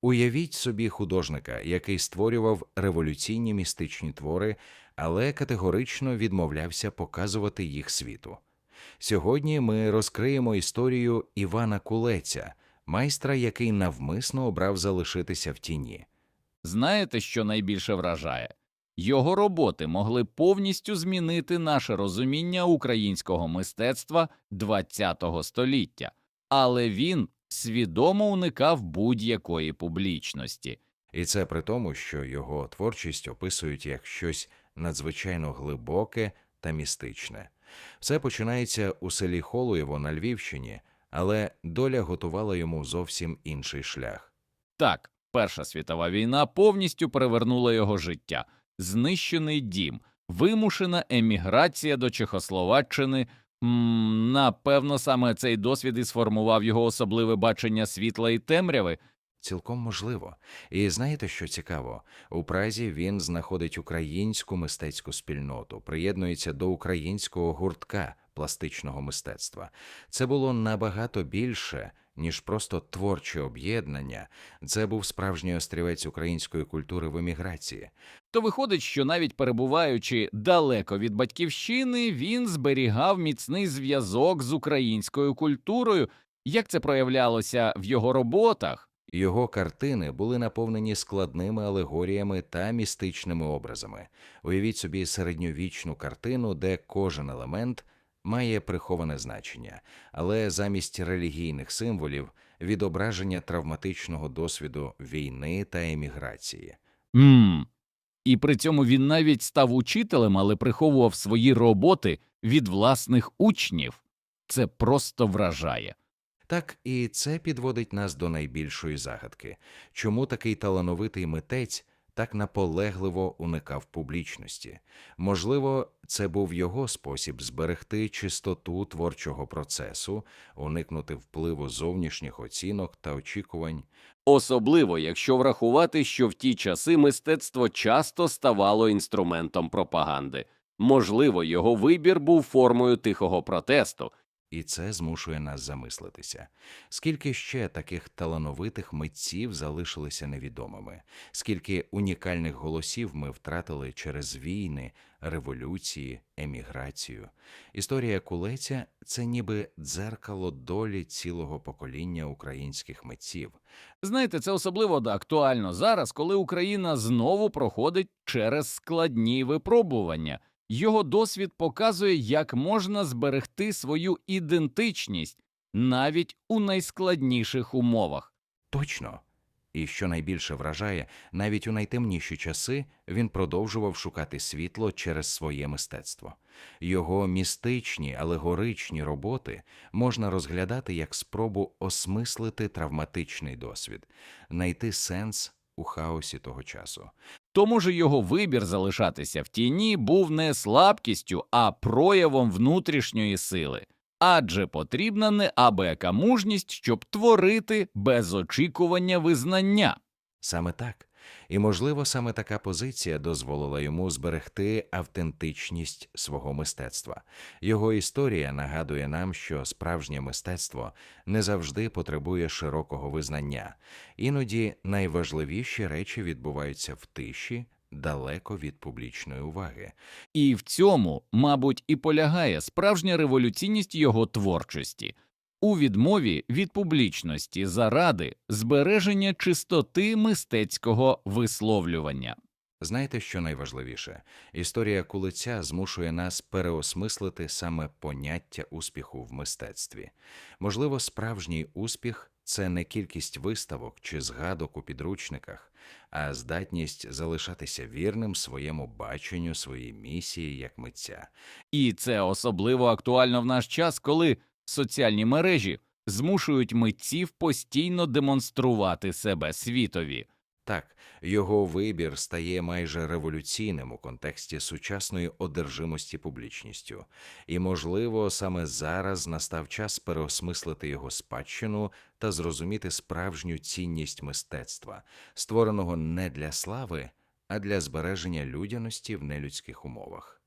Уявіть собі художника, який створював революційні містичні твори, але категорично відмовлявся показувати їх світу. Сьогодні ми розкриємо історію Івана Кулеця, майстра, який навмисно обрав залишитися в тіні. Знаєте, що найбільше вражає? Його роботи могли повністю змінити наше розуміння українського мистецтва ХХ століття, але він свідомо уникав будь-якої публічності. І це при тому, що його творчість описують як щось надзвичайно глибоке та містичне. Все починається у селі Холуєво на Львівщині, але доля готувала йому зовсім інший шлях. Так, Перша світова війна повністю перевернула його життя, знищений дім, вимушена еміграція до Чехословаччини. М, напевно, саме цей досвід і сформував його особливе бачення світла і темряви. Цілком можливо. І знаєте, що цікаво? У Празі він знаходить українську мистецьку спільноту, приєднується до українського гуртка пластичного мистецтва. Це було набагато більше, ніж просто творче об'єднання. Це був справжній острівець української культури в еміграції. То виходить, що навіть перебуваючи далеко від батьківщини, він зберігав міцний зв'язок з українською культурою. Як це проявлялося в його роботах? Його картини були наповнені складними алегоріями та містичними образами. Уявіть собі середньовічну картину, де кожен елемент має приховане значення, але замість релігійних символів відображення травматичного досвіду війни та еміграції. Мм. І при цьому він навіть став учителем, але приховував свої роботи від власних учнів. Це просто вражає. Так, і це підводить нас до найбільшої загадки чому такий талановитий митець так наполегливо уникав публічності? Можливо, це був його спосіб зберегти чистоту творчого процесу, уникнути впливу зовнішніх оцінок та очікувань. Особливо, якщо врахувати, що в ті часи мистецтво часто ставало інструментом пропаганди. Можливо, його вибір був формою тихого протесту, І це змушує нас замислитися. Скільки ще таких талановитих митців залишилися невідомими, скільки унікальних голосів ми втратили через війни, революції, еміграцію. Історія кулеця це ніби дзеркало долі цілого покоління українських митців. Знаєте, це особливо актуально зараз, коли Україна знову проходить через складні випробування. Його досвід показує, як можна зберегти свою ідентичність навіть у найскладніших умовах. Точно. І що найбільше вражає, навіть у найтемніші часи він продовжував шукати світло через своє мистецтво. Його містичні, алегоричні роботи можна розглядати як спробу осмислити травматичний досвід, знайти сенс у хаосі того часу. Тому ж його вибір залишатися в тіні був не слабкістю, а проявом внутрішньої сили. Адже потрібна неабияка мужність, щоб творити без очікування визнання. Саме так. І, можливо, саме така позиція дозволила йому зберегти автентичність свого мистецтва. Його історія нагадує нам, що справжнє мистецтво не завжди потребує широкого визнання. Іноді найважливіші речі відбуваються в тиші, далеко від публічної уваги. І в цьому, мабуть, і полягає справжня революційність його творчості у відмові від публічності заради збереження чистоти мистецького висловлювання. Знаєте, що найважливіше? Історія кулиця змушує нас переосмислити саме поняття успіху в мистецтві. Можливо, справжній успіх це не кількість виставок чи згадок у підручниках, а здатність залишатися вірним своєму баченню, своїй місії як митця. І це особливо актуально в наш час, коли соціальні мережі змушують митців постійно демонструвати себе світові. Так, його вибір стає майже революційним у контексті сучасної одержимості публічністю, і, можливо, саме зараз настав час переосмислити його спадщину та зрозуміти справжню цінність мистецтва, створеного не для слави, а для збереження людяності в нелюдських умовах.